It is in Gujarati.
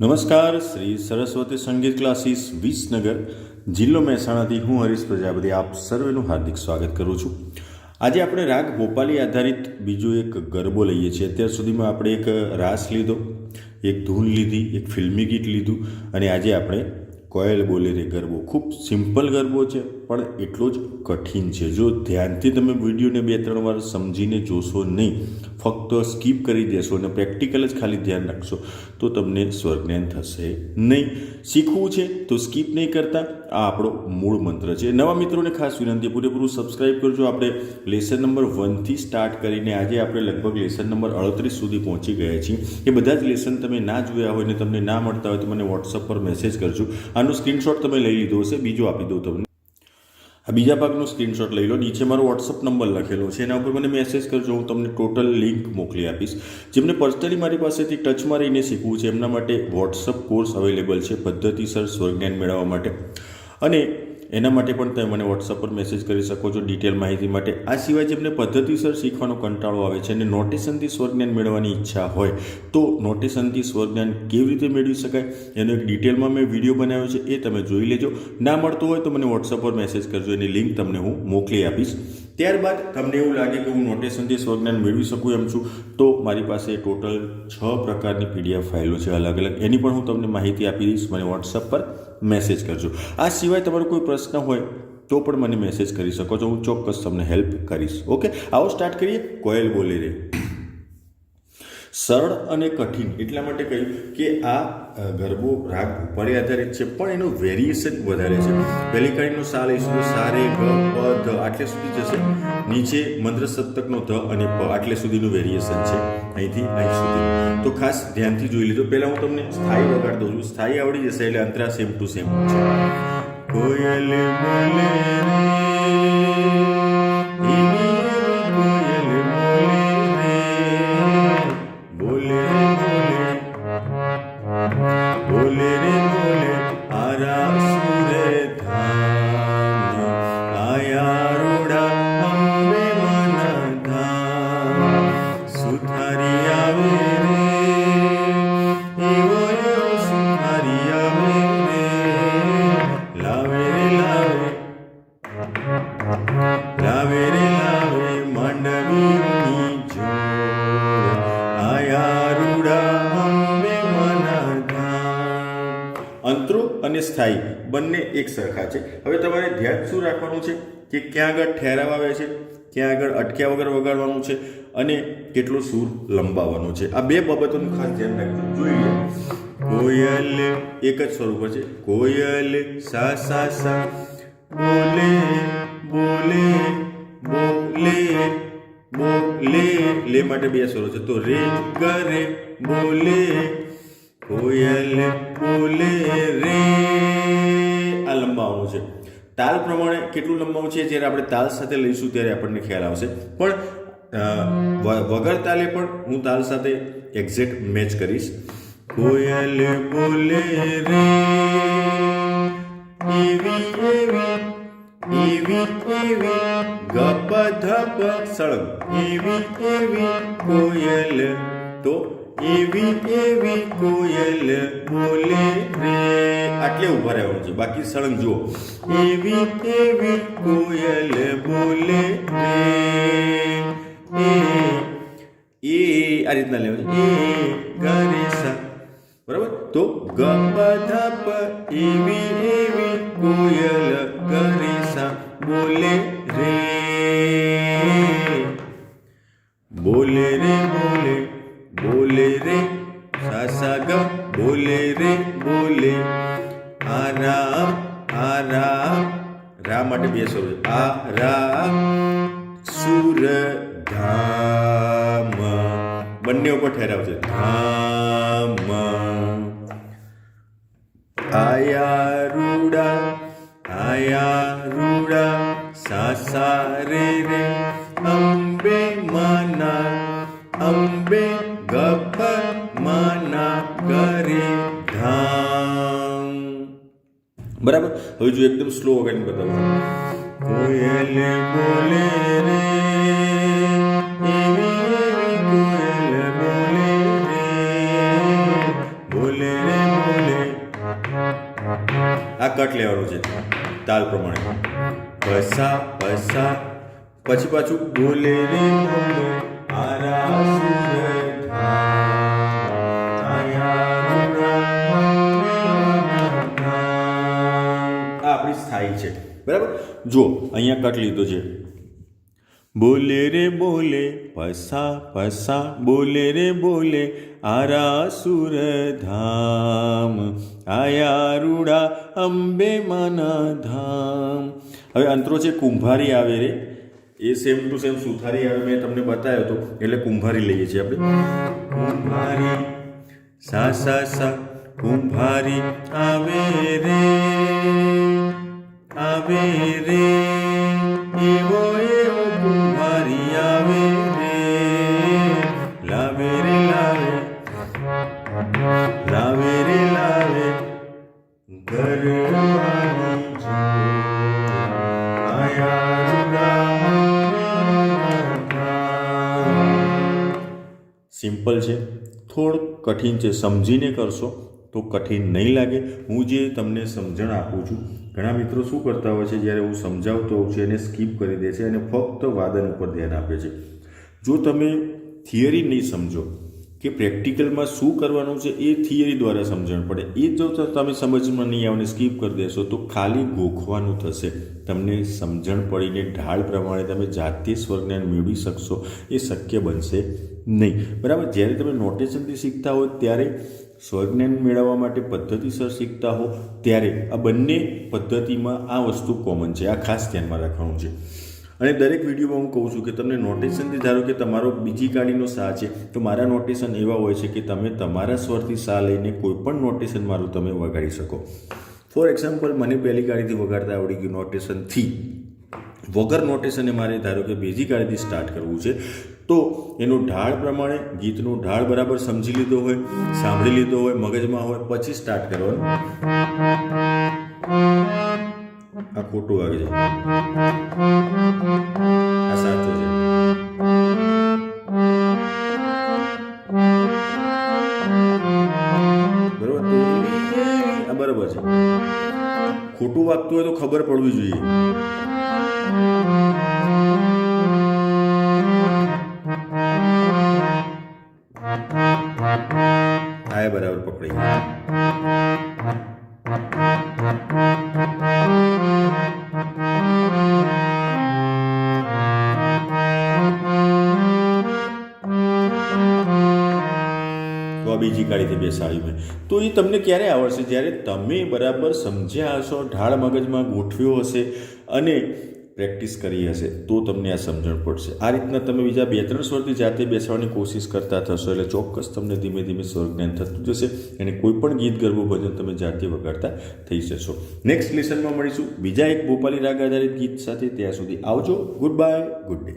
નમસ્કાર, શ્રી સરસ્વતી સંગીત ક્લાસીસ વિસનગર, જિલ્લો મહેસાણાથી હું હરીશ પ્રજાપતિ, આપ સર્વેનું હાર્દિક સ્વાગત કરું છું. આજે આપણે રાગ ભોપાલી આધારિત બીજો એક ગરબો લઈએ છીએ. અત્યાર સુધીમાં આપણે એક રાસ લીધો, એક ધૂન લીધી, એક ફિલ્મી ગીત લીધું અને આજે આપણે કોયલ બોલે રે ગરબો. ખૂબ સિમ્પલ ગરબો છે, પણ એટલો જ કઠિન છે. જો ધ્યાનથી તમે વિડીયોને બે ત્રણ વાર સમજીને જોશો નહીં ફક્ત સ્કીપ કરી દેશો અને પ્રેક્ટિકલ જ ખાલી ધ્યાન રાખશો, તો તમને સ્વર્ગજ્ઞાન થશે નહીં. શીખવું છે તો સ્કીપ નહીં કરતા. આ આપણો મૂળ મંત્ર છે. નવા મિત્રોને ખાસ વિનંતી, પૂરેપૂરું સબસ્ક્રાઇબ કરજો. આપણે લેસન નંબર વનથી સ્ટાર્ટ કરીને આજે આપણે લગભગ લેસન નંબર અડત્રીસ સુધી પહોંચી ગયા છીએ. એ બધા જ લેસન તમે ના જોયા હોય ને તમને ના મળતા હોય તો મને વોટ્સઅપ પર મેસેજ કરજો. આનો સ્ક્રીનશોટ તમે લઈ લીધો હશે, બીજો આપી દઉં તમને. આ બીજા ભાગનો સ્ક્રીનશોટ લઈ લો. નીચે મારો વોટ્સઅપ નંબર લખેલો છે. એના ઉપર મને મેસેજ કરજો. હું તમને ટોટલ લિંક મોકલી આપીશ. જેમને પર્સનલી મારી પાસેથી ટચમાં રહીને શીખવું છે, એમના માટે વોટ્સઅપ કોર્સ અવેલેબલ છે. પદ્ધતિસર સ્વરજ્ઞાન મેળવવા માટે. અને એના માટે પણ તમે મને વોટ્સઅપ પર મેસેજ કરી શકો છો ડિટેલ માહિતી માટે. આ સિવાય જેમને પદ્ધતિસર શીખવાનો કંટાળો આવે છે અને નોટેશનથી સ્વરજ્ઞાન મેળવવાની ઈચ્છા હોય, તો નોટેશનથી સ્વરજ્ઞાન કેવી રીતે મેળવી શકાય? એનો એક ડિટેલમાં મેં વીડિયો બનાવ્યો છે, એ તમે જોઈ લેજો. ના મળતો હોય તો મને વોટ્સઅપ પર મેસેજ કરજો, એની લિંક તમને હું મોકલી આપીશ. ત્યારબાદ તમને એવું લાગે કે હું નોટેશનથી સ્વજ્ઞાન મેળવી શકું એમ છું, તો મારી પાસે ટોટલ છ પ્રકારની પીડીએફ ફાઇલો છે અલગ અલગ એની પણ હું તમને માહિતી આપી દઈશ. મને વોટ્સઅપ પર મેસેજ કરજો. આ સિવાય તમારો કોઈ પ્રશ્ન હોય, તો પણ મને મેસેજ કરી શકો છો. હું ચોક્કસ તમને હેલ્પ કરીશ. ઓકે આવો સ્ટાર્ટ કરીએ. કોયલ બોલી રે. સરળ અને કઠિન. એટલા માટે કહ્યું કે આ ગરબો રાગ ઉપર આધારિત છે, પણ એનું વેરિએશન વધારે છે. પહેલી કડીનો સા લઈશું સા, રે, ગ, પ, ધ આટલે સુધી જશે. નીચે મંત્ર સપ્તકનો ધ અને પ આટલે સુધીનું વેરિએશન છે. અહીંથી અહીં સુધી. તો ખાસ ધ્યાનથી જોઈ લીધો પહેલાં હું તમને સ્થાયી વગાડ દઉં છું સ્થાયી આવડી જશે એટલે અંતરા સેમ ટુ સેમ છે કોયલ બોલે અંતરો અને સ્થાયી બંને એક સરખા છે. હવે તમારે ધ્યાન શું રાખવાનું છે? કે ક્યાં આગળ ઠેરાવ આવે છે? ક્યાં આગળ અટક્યા વગર વગાડવાનું છે? અને કેટલો સૂર લંબાવવાનો છે? આ બે બાબતોનું ખાસ ધ્યાન રાખજો જોઈએ. કોયલ એક જ સ્વરૂપ છે. કોયલ સા સા સા. બોલે બોલે બોલે બોલે. લે માટે બે સ્વરો છે. તો રે કરે, બોલે. કોયલ બોલે રે. આ લંબાવવાનું છે. તાલ પ્રમાણે કેટલું લંબાવું છે? જ્યારે આપણે તાલ સાથે લઈશું ત્યારે આપણને ખ્યાલ આવશે. પણ વગર તાલે પણ હું તાલ સાથે એક્ઝેક્ટ મેચ કરીશ. કોયલ બોલે રે. એવી એવી એવી એવી ગપ ધપ સળગ એવી એવી કોયલ તો એવી એવી કોયલ બોલે રે આટલે ઊભા રહેવાનું છે બાકી સળંગ જુઓ એવી એવી કોયલ બોલે રે એ એ આ રીતના લેવાનું એ ગરે સા બરાબર તો ગ પ ધ પ એવી એવી બોલે બોલે રે સા ગ બોલે રે, બોલે. આરામ આરામ. રા માટે બે સ્વરો છે. આ રા સુર ધામ બંને ઉપર ઠેરાવશે ધામ. આયા રૂડા આયા રૂડા સા સા રે રે, અંબે માના બરાબર? હવે જો એકદમ સ્લો વગાડીને બતાવું. કોયલ બોલે રે આ કટ લેવાનો છે તાલ પ્રમાણે. પસા પસા. પછી પાછું બોલે રે બોલે. આરા સ્થાયી છે. બરાબર? જો અહીંયા કટ લીધો છે. બોલે રે બોલે, પસા પસા, બોલે રે બોલે આરા સુર ધામ, આયા રૂડા અંબે માના ધામ. હવે અંતરો છે, કુંભારી આવે રે. એ સેમ ટુ સેમ સુથારી આવે, મેં તમને બતાવ્યો હતો એટલે કુંભારી લઈએ છીએ આપણે. કુંભારી, સા સા સા, કુંભારી આવે રે. આવે રે, એવો એવો કુંભારી આવે રે. લાવે રે, લાવે લાવે રે, લાવે, ઘરવાળી જો સિમ્પલ છે, થોડું કઠિન છે, સમજીને કરશો. તો કઠિન નહીં લાગે. હું જે તમને સમજણ આપું છું, ઘણા મિત્રો શું કરતા હોય છે, જ્યારે હું સમજાવતો હોઉં છું એને સ્કીપ કરી દે છે અને ફક્ત વાદન ઉપર ધ્યાન આપે છે. જો તમે થિયરી નહીં સમજો કે પ્રેક્ટિકલમાં શું કરવાનું છે, એ થિયરી દ્વારા સમજણ પડે. એ જો તમે સમજમાં નહીં આવે સ્કીપ કરી દેશો, તો ખાલી ગોખવાનું થશે. તમને સમજણ પડીને ઢાળ પ્રમાણે તમે જાતે સ્વરજ્ઞાન મેળવી શકશો, એ શક્ય બનશે નહીં. બરાબર? જ્યારે તમે નોટેશનથી શીખતા હોય, ત્યારે સ્વજ્ઞાન મેળવવા માટે પદ્ધતિસર શીખતા હો, ત્યારે આ બંને પદ્ધતિમાં આ વસ્તુ કોમન છે. આ ખાસ ધ્યાનમાં રાખવાનું છે. અને દરેક વિડીયોમાં હું કહું છું કે તમને નોટેશનથી ધારો કે તમારો બીજી ગાડીનો સા છે, તો મારા નોટેશન એવા હોય છે કે તમે તમારા સ્વરથી સા લઈને કોઈ પણ નોટેશન મારું તમે વગાડી શકો. ફોર એક્ઝામ્પલ મને પહેલી ગાડીથી વગાડતા આવડી ગયું નોટેશનથી વગર નોટેશને મારે ધારો કે બીજી ગાડીથી સ્ટાર્ટ કરવું છે, તો એનો ઢાળ પ્રમાણે ગીતનો ઢાળ બરાબર સમજી લીધો હોય, સાંભળી લીધો હોય, મગજમાં હોય, પછી સ્ટાર્ટ કરવાનું. આ ખોટું આવી જાય. આ સાચું છે. બરોબર છે. ખોટું વાગતું હોય તો ખબર પડવી જોઈએ. તો બીજી ગાડીથી બેસાડી મેં. તો એ તમને ક્યારે આવડશે? જ્યારે તમે બરાબર સમજ્યા હશો, ઢાળ મગજમાં ગોઠવ્યો હશે અને પ્રેક્ટિસ કરી હશે, તો તમને આ સમજણ પડશે. આ રીતના તમે બીજા બે ત્રણ સ્વરથી જાતે બેસવાની કોશિશ કરતા થશો એટલે ચોક્કસ તમને ધીમે ધીમે સ્વર જ્ઞાન થતું જશે અને કોઈ પણ ગીત ગરબો ભજન તમે જાતે વગાડતા થઈ જશો. નેક્સ્ટ લેસનમાં મળીશું. બીજા એક ભોપાલી રાગ આધારિત ગીત સાથે ત્યાં સુધી આવજો. Good bye good day